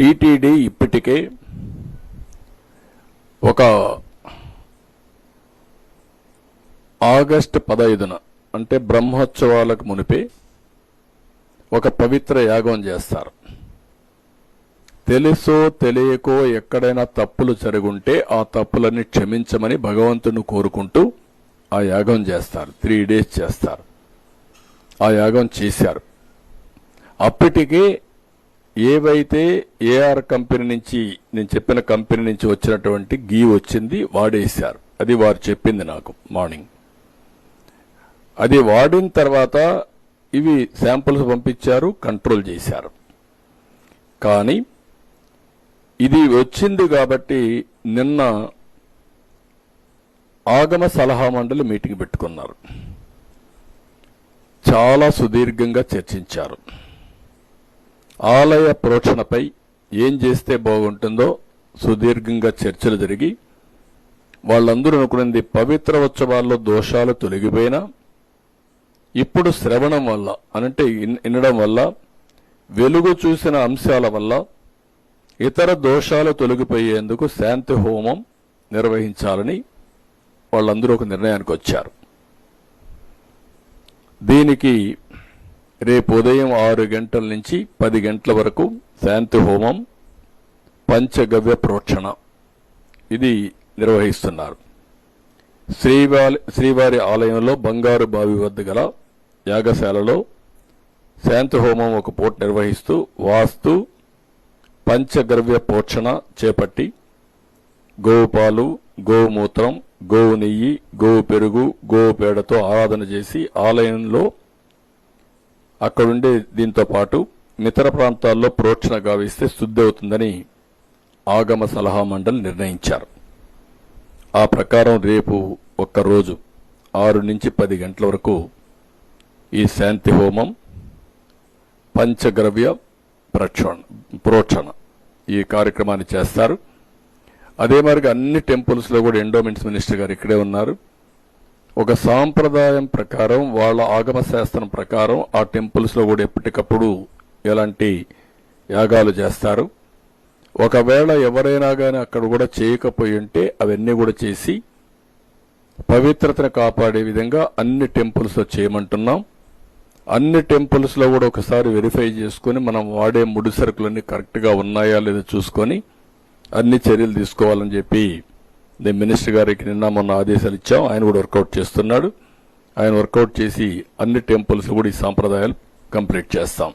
TTD ఇప్పటికే ఒక August పదహైదున అంటే బ్రహ్మోత్సవాలకు మునిపే ఒక పవిత్ర యాగం చేస్తారు. తెలుసో తెలియకో ఎక్కడైనా తప్పులు జరుగుంటే ఆ తప్పులన్నీ క్షమించమని భగవంతుని కోరుకుంటూ ఆ యాగం చేస్తారు. త్రీ డేస్ చేస్తారు. ఆ యాగం చేశారు. అప్పటికే ఏవైతే ఏఆర్ కంపెనీ నుంచి నేను చెప్పిన కంపెనీ నుంచి వచ్చినటువంటి గీ వచ్చింది వాడేశారు. అది వారు చెప్పింది నాకు మార్నింగ్. అది వాడిన తర్వాత ఇవి శాంపుల్స్ పంపించారు కంట్రోల్ చేశారు. కానీ ఇది వచ్చింది కాబట్టి నిన్న ఆగమ సలహా మండలి మీటింగ్ పెట్టుకున్నారు. చాలా సుదీర్ఘంగా చర్చించారు. ఆలయ ప్రోక్షణపై ఏం చేస్తే బాగుంటుందో సుదీర్ఘంగా చర్చలు జరిగి వాళ్ళందరూ అనుకున్నది పవిత్ర ఉత్సవాల్లో దోషాలు తొలగిపోయినా ఇప్పుడు శ్రవణం వల్ల అనంటే ఇన్- వినడం వల్ల వెలుగు చూసిన అంశాల వల్ల ఇతర దోషాలు తొలగిపోయేందుకు శాంతి హోమం నిర్వహించాలని వాళ్ళందరూ ఒక నిర్ణయానికి వచ్చారు. దీనికి రేపు ఉదయం ఆరు గంటల నుంచి పది గంటల వరకు శాంతి హోమం పంచగవ్య ప్రోక్షణ. ఇది నిర్వహిస్తున్నారు. శ్రీవారి శ్రీవారి ఆలయంలో బంగారు బావి వద్ద గల యాగశాలలో శాంతి హోమం ఒక పూట నిర్వహిస్తూ వాస్తు పంచగవ్య పోషణ చేపట్టి గోపాలు గోమూత్రం గోవు నెయ్యి గోవు పెరుగు గోవు పేడతో ఆరాధన చేసి ఆలయంలో అక్కడుండే దీంతో పాటు ఇతర ప్రాంతాల్లో ప్రోక్షణ గావిస్తే శుద్ధి అవుతుందని ఆగమ సలహా మండలి నిర్ణయించారు. ఆ ప్రకారం రేపు ఒక్కరోజు ఆరు నుంచి పది గంటల వరకు ఈ శాంతి హోమం పంచగ్రవ్య ప్రక్షణ ప్రోక్షణ ఈ కార్యక్రమాన్ని చేస్తారు. అదే మరిగా అన్ని టెంపుల్స్లో కూడా ఎండోమెంట్స్ మినిస్టర్ గారు ఇక్కడే ఉన్నారు. ఒక సాంప్రదాయం ప్రకారం వాళ్ళ ఆగమ శాస్త్రం ప్రకారం ఆ టెంపుల్స్లో కూడా ఎప్పటికప్పుడు ఎలాంటి యాగాలు చేస్తారు. ఒకవేళ ఎవరైనా కానీ అక్కడ కూడా చేయకపోయి ఉంటే అవన్నీ కూడా చేసి పవిత్రతను కాపాడే విధంగా అన్ని టెంపుల్స్లో చేయమంటున్నాం. అన్ని టెంపుల్స్లో కూడా ఒకసారి వెరిఫై చేసుకొని మనం వాడే ముడి సరుకులన్నీ కరెక్ట్గా ఉన్నాయా లేదో చూసుకొని అన్ని చర్యలు తీసుకోవాలని చెప్పి నేను మినిస్టర్ గారికి నిన్న మొన్న ఆదేశాలు ఇచ్చాం. ఆయన కూడా వర్కౌట్ చేస్తున్నాడు. ఆయన వర్కౌట్ చేసి అన్ని టెంపుల్స్ కూడా ఈ సాంప్రదాయాలు కంప్లీట్ చేస్తాం.